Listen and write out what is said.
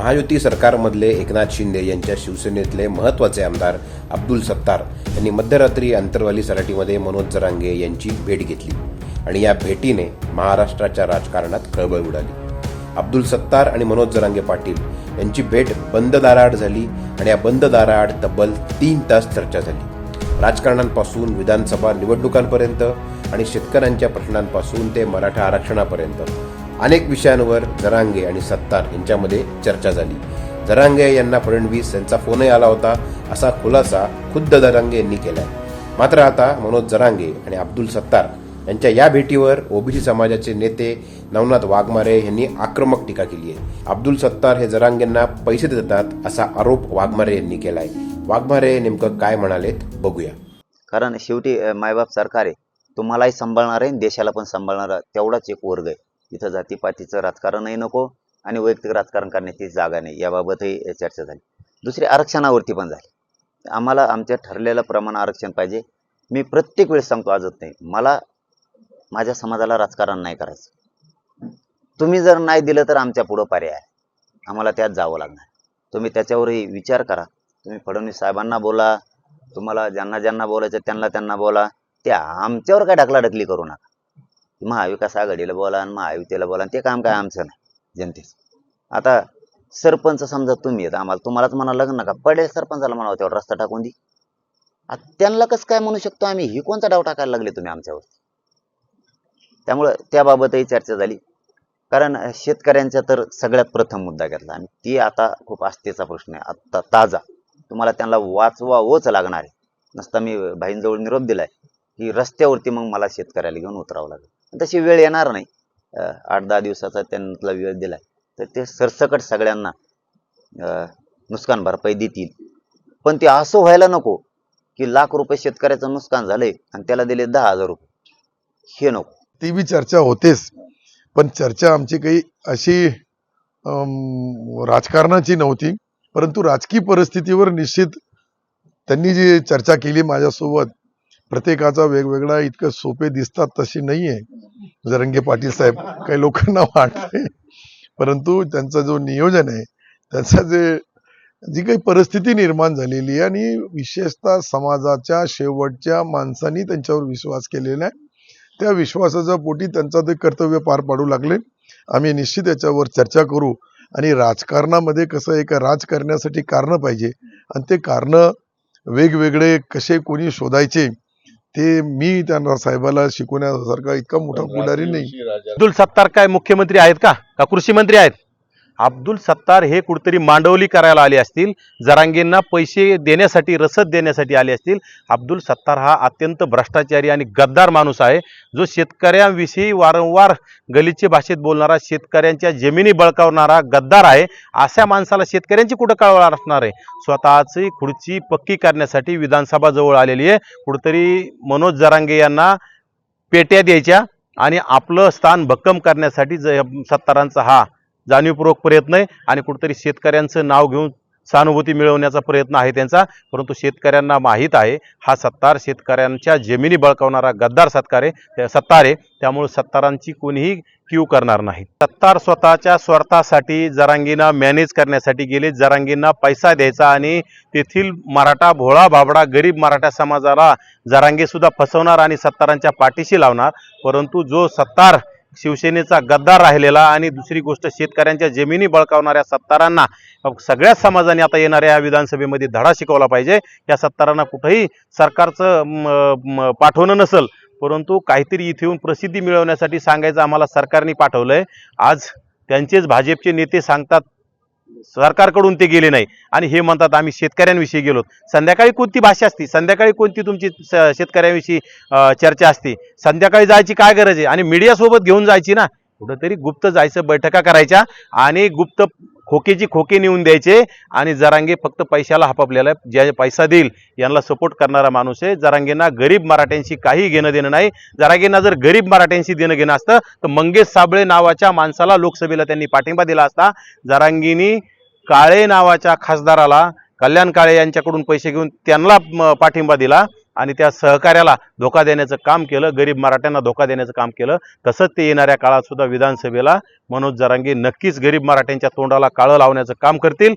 महायुती सरकारमधले एकनाथ शिंदे यांच्या शिवसेनेतले महत्त्वाचे आमदार अब्दुल सत्तार यांनी मध्यरात्री अंतरवाली सराटीमध्ये मनोज जरांगे यांची भेट घेतली आणि या भेटीने महाराष्ट्राच्या राजकारणात खळबळ उडाली. अब्दुल सत्तार आणि मनोज जरांगे पाटील यांची भेट बंद दाराआड झाली आणि या बंद दाराआड तब्बल तीन तास चर्चा झाली. राजकारणांपासून विधानसभा निवडणुकांपर्यंत आणि शेतकऱ्यांच्या प्रश्नांपासून ते मराठा आरक्षणापर्यंत अनेक विषयांवर जरांगे आणि सत्तार यांच्यामध्ये चर्चा झाली. जरांगे यांना फडणवीस यांचा फोनही आला होता असा खुलासा खुद्द जरांगे यांनी केलाय. मात्र आता मनोज जरांगे आणि अब्दुल सत्तार यांच्या या भेटीवर ओबीसी समाजाचे नेते नवनाथ वाघमारे यांनी आक्रमक टीका केली आहे. अब्दुल सत्तार हे जरांगेंना पैसे देतात असा आरोप वाघमारे यांनी केलाय. वाघमारे नेमकं काय म्हणालेत बघूया. कारण शेवटी मायबाप सरकार आहे. तुम्हालाही सांभाळणार आहे आणि देशाला पण सांभाळणार तेवढाच एक वर्ग आहे. इथं जातीपातीचं राजकारणही नको आणि वैयक्तिक राजकारण करण्याची जागा नाही. याबाबतही चर्चा झाली. दुसरी आरक्षणावरती पण झाली. आम्हाला आमच्या ठरलेलं प्रमाण आरक्षण पाहिजे. मी प्रत्येक वेळेस सांगतो आजच नाही. मला माझ्या समाजाला राजकारण नाही करायचं. तुम्ही जर नाही दिलं तर आमच्या पुढं पर्याय आहे. आम्हाला त्यात जावं लागणार. तुम्ही त्याच्यावरही विचार करा. तुम्ही फडणवीस साहेबांना बोला. तुम्हाला ज्यांना ज्यांना बोलायचं त्यांना त्यांना बोला. त्या आमच्यावर काय ढकलाढकली करू नका. महाविकास आघाडीला बोला आणि महायुतीला बोला ते काम काय आमचं नाही जनतेचं. आता सरपंच समजा तुम्ही आहेत आम्हाला तुम्हालाच म्हणावं लागेल ना का पडेल सरपंचाला म्हणावं तेवढा रस्ता टाकून दे. त्यांना कसं काय म्हणू शकतो आम्ही? ही कोणता डाव टाकायला लागले तुम्ही आमच्यावर? त्यामुळं त्याबाबतही चर्चा झाली. कारण शेतकऱ्यांचा तर सगळ्यात प्रथम मुद्दा घेतला आणि ती आता खूप आस्थेचा प्रश्न आहे. आत्ता ताजा. तुम्हाला त्यांना वाचवावंच लागणार आहे. नसता मी भाईंजवळ निरोप दिलाय. की रस्त्यावरती मग मला शेतकऱ्याला घेऊन उतरावं लागेल. तशी वेळ येणार नाही. आठ दहा दिवसाचा त्यांना वेळ दिला तर ते सरसकट सगळ्यांना नुकसान भरपाई देतील. पण ते असं व्हायला नको की लाख रुपये शेतकऱ्याचं नुकसान झालंय आणि त्याला दिले दहा हजार रुपये. हे नको. ती बी चर्चा होतेच. पण चर्चा आमची काही अशी राजकारणाची नव्हती. परंतु राजकीय परिस्थितीवर निश्चित त्यांनी जी चर्चा केली माझ्यासोबत प्रत्येकाचा वेगवेगळा इतकं सोपे दिसतात तशी नाही आहे जरंगे पाटील साहेब काही लोकांना वाटते परंतु त्यांचा जो नियोजन आहे त्याचा जे जी काही परिस्थिती निर्माण झालेली आहे आणि विशेषतः समाजाच्या शेवटच्या माणसांनी त्यांच्यावर विश्वास केलेला आहे त्या विश्वासाच्या पोटी त्यांचा ते कर्तव्य पार पाडू लागले. आम्ही निश्चित याच्यावर चर्चा करू आणि राजकारणामध्ये कसं आहे का राज करण्यासाठी कारण पाहिजे आणि ते कारणं वेगवेगळे कसे कोणी शोधायचे ते मी त्यांना साहेबाला शिकवण्यासारखा इतका मोठा पुढारी नाही. अब्दुल सत्तार काय मुख्यमंत्री आहेत का? का कृषी मंत्री आहेत? अब्दुल सत्तार हे कुठेतरी मांडवली करायला आले असतील जरांगींना पैसे देण्यासाठी रसद देण्यासाठी आले असतील. अब्दुल सत्तार हा अत्यंत भ्रष्टाचारी आणि गद्दार माणूस आहे. जो शेतकऱ्यांविषयी वारंवार गलिच्छ भाषेत बोलणारा शेतकऱ्यांच्या जमिनी बळकावणारा गद्दार आहे. अशा माणसाला शेतकऱ्यांची कुठं कळवणार असणार आहे? स्वतःची खुर्ची पक्की करण्यासाठी विधानसभा जवळ आलेली आहे. कुठेतरी मनोज जरांगे यांना पेट्या द्यायच्या आणि आपलं स्थान भक्कम करण्यासाठी ज सत्तारांचा हा जाणीवपूर्वक प्रयत्न आहे आणि कुठेतरी शेतकऱ्यांचं नाव घेऊन सहानुभूती मिळवण्याचा प्रयत्न आहे त्यांचा. परंतु शेतकऱ्यांना माहीत आहे हा सत्तार शेतकऱ्यांच्या जमिनी बळकावणारा गद्दार सत्कार आहे. त्या- सत्तार आहे. त्यामुळे सत्तारांची कोणीही क्यू करणार नाही. सत्तार स्वतःच्या स्वार्थासाठी जरांगींना मॅनेज करण्यासाठी गेले. जरांगींना पैसा द्यायचा आणि तेथील मराठा भोळा भाबडा गरीब मराठा समाजाला जरांगीसुद्धा फसवणार आणि सत्तारांच्या पाठीशी लावणार. परंतु जो सत्तार शिवसेनेचा गद्दार राहिलेला आणि दुसरी गोष्ट शेतकऱ्यांच्या जमिनी बळकावणाऱ्या सत्तारांना सगळ्याच समाजाने आता येणाऱ्या या विधानसभेमध्ये धडा शिकवला पाहिजे. या सत्तारांना कुठंही सरकारचं पाठवणं नसल परंतु काहीतरी इथे येऊन प्रसिद्धी मिळवण्यासाठी सांगायचं आम्हाला सरकारने पाठवलंय. आज त्यांचेच भाजपचे नेते सांगतात सरकारकडून ते गेले नाही. आणि हे म्हणतात आम्ही शेतकऱ्यांविषयी गेलो. संध्याकाळी कोणती भाषा असती? संध्याकाळी कोणती तुमची शेतकऱ्यांविषयी चर्चा असते? संध्याकाळी जायची काय गरज आहे? आणि मीडियासोबत घेऊन जायची ना? कुठंतरी गुप्त जायचं बैठका करायच्या आणि गुप्त खोकेची खोके नेऊन द्यायचे आणि जरांगे फक्त पैशाला हापापलेला आहे. ज्या पैसा देईल यांना सपोर्ट करणारा माणूस आहे. जरांगेंना गरीब मराठ्यांशी काही घेणं देणं नाही. जरांगेंना जर गरीब मराठ्यांशी देणं घेणं असतं तर मंगेश साबळे नावाच्या माणसाला लोकसभेला त्यांनी पाठिंबा दिला असता. जरांगीनी काळे नावाच्या खासदाराला कल्याण काळे यांच्याकडून पैसे घेऊन त्यांना पाठिंबा दिला. आणि त्या सहकार्याला धोका देण्याचं काम केलं गरीब मराठ्यांना धोका देण्याचं काम केलं तसंच ते येणाऱ्या काळात सुद्धा विधानसभेला मनोज जरांगे नक्कीच गरीब मराठ्यांच्या तोंडाला काळं लावण्याचं काम करतील.